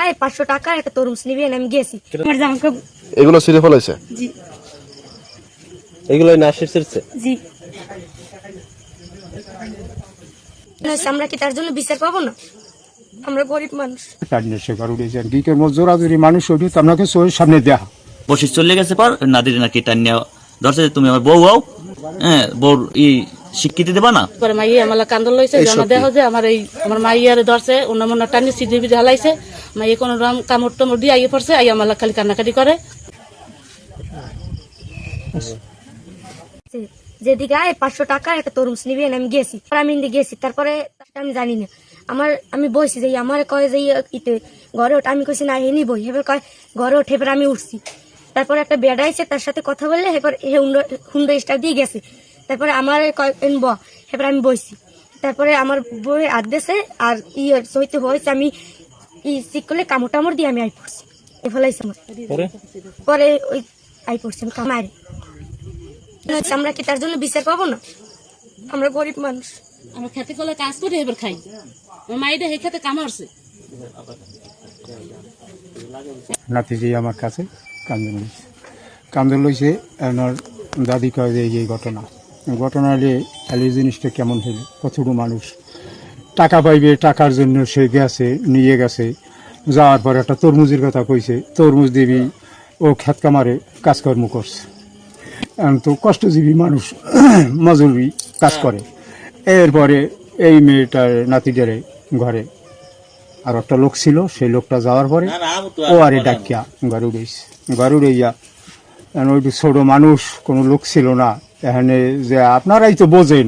আয় পাঁচশো টাকা একটা তরমুজ নিবি আমি গেছি। আমার জামাকে এগুলো ছিঁড়ে ফেলাইছে? জি। এগুলো নাসির ছিড়ছে? জি। আমরা কি তার জন্য বিচার পাবো না? আমরা গরিব মানুষ। গিকের মানুষ ওইটি আপনাকে চোখের সামনে দেয়া বসে চলে গেছে পর নাদির নাকি টান্যা ধরছে যে তুমি আমার বউ হও হ্যাঁ বউর ই স্বীকৃতি দেবা না? পরে মাইয়ে আমার কান্দল লইছে জমা দেহ যে আমার এই আমার মাইয়ারে ধরছে অন্য মনে টানি সিদ্ধি বিধি হালাইছে। মাইয়ে কোন রকম কামড় টামড় দিয়ে আইয়ে পড়ছে আই আমার খালি কান্নাকাটি করে। যেদিকে আয় পাঁচশো টাকা একটা তরমুজ নিবি আমি গেছি। আমি গেছি তারপরে আমি জানি না। আমার আমি বইছি যে আমার কয় যে ইয়ে ইতে ঘরে ওঠ আমি কইছি না এনি বই এবার কয় ঘরে ওঠে এবার আমি উঠছি। তারপরে একটা বেড আইছে তার সাথে কথা বললে এবার হে হুন্ডা স্টার দিয়ে গেছে। তারপরে আমার কয় ব এবার আমি বইছি। তারপরে আমার বই দিয়েছে আর ইয়ে সইতে হয়েছে আমি ই চিক করলে কামড় টামড় দিয়ে আমি আই পড়ছি। এ ফেলাইছে আমার। পরে? পরে ওই আই পড়ছি আমি কামারে আমরা কি তার জন্য বিচার পাবো না? আমরা গরিব মানুষ। আমরা খেতে করলে কাজ করে এবার খাই। আমার মাইটা হে খেতে কামড়ছে নাতি দিয়ে আমার কাছে কান্দে লইছে। কান্দে লইছে আমার দাদি কয় এই যে এই ঘটনা। ঘটনা হলে তাহলে এই জিনিসটা কেমন হলো? কতটুকু মানুষ? টাকা পাইবে টাকার জন্য সে গেছে নিয়ে গেছে যাওয়ার পর একটা তরমুজের কথা কইছে তরমুজ দেবী ও খেত কামারে কাজকর্ম করছে। এখন তো কষ্টজীবী মানুষ মজুরি কাজ করে। এরপরে এই মেয়েটার নাতিটারে ঘরে আর একটা লোক ছিল সেই লোকটা যাওয়ার পরে ও আরে ডাকিয়া ঘরে উড়েছে ঘরে উড়াইয়া এখন ওইটু ছোট মানুষ কোনো লোক ছিল না। এখানে যে আপনারাই তো বোঝেন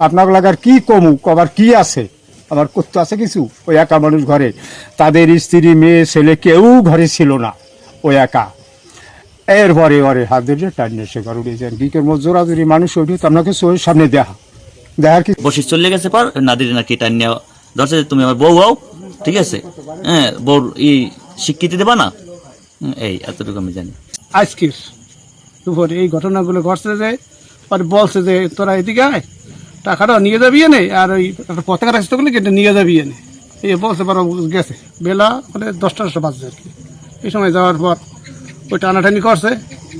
আপনার লাগার কি কমুক আবার কি আছে? আবার করতে আছে কিছু? ওই একা মানুষ ঘরে। তাদের স্ত্রী মেয়ে ছেলে কেউ ঘরে ছিল না ওই একা। এরপরে ওরে হাত ধরে টানিয়ে সে ঘরে উড়েছে গিকের মধ্যে জোরাজুরি মানুষ ওইটু তো আপনাকে চোখের সামনে দেখা। দেখার কি বসে চলে গেছে পর নাদির নাকি টান্যা ধরছে তুমি আমার বউ হও ঠিক আছে? হ্যাঁ বউর ই স্বীকৃতি দেবা না? এই এতটুকু আমি জানি। আজকের দুপুরে এই ঘটনাগুলো ঘটছে যে পরে বলছে যে তোরা এদিকে আয় টাকাটা নিয়ে যাবি এনে আর ওই একটা পতাকা রাখতে করলে কেটে নিয়ে যাবি এনে। এই বলছে পর গেছে। বেলা মানে দশটা দশটা বাজছে আর কি। এই সময় যাওয়ার পর ওই টানাটানি করছে।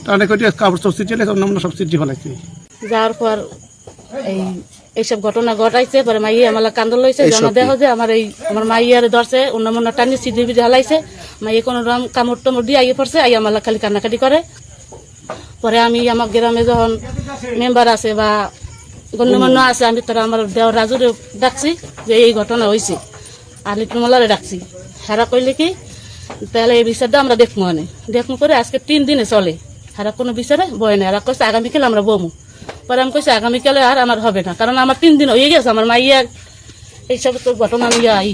টানা করে কাপড় সব সিটি সব অন্য সব সিটি ফেলাইছে। যাওয়ার পর এই এইসব ঘটনা ঘটাইছে পরে মাইয়ে আমার কান্দল লইছে জমা দেহ যে আমার এই আমার মাইয়ারে ধরছে অন্য মনে টানি সিদ্ধি বিধি হালাইছে। মাইয়ে কোনো রকম কামড় টামড় দিয়ে আইয়ে পড়ছে আই আমার খালি কান্নাকাটি করে। পরে আমি আমার গ্রামে যখন মেম্বার আছে বা গণ্যমান্য আছে, আমি তারা আমার দেওয়ার রাজুরে ডাকছি যে এই ঘটনা হয়েছে আর লিটুমলারে ডাকছি। হেরা কইলে কি তাহলে এই বিচারটা আমরা দেখব মানে দেখব করে আজকে তিন দিনে চলে। হেরা কোনো বিচারে বয় না হেরা কইছে আগামীকাল আমরা বমু। পরে আমি কইছি আগামীকালে আর আমার হবে না। কারণ আমার তিন দিন হয়ে গেছে আমার মাইয়া এইসব তো ঘটনা নিয়ে আই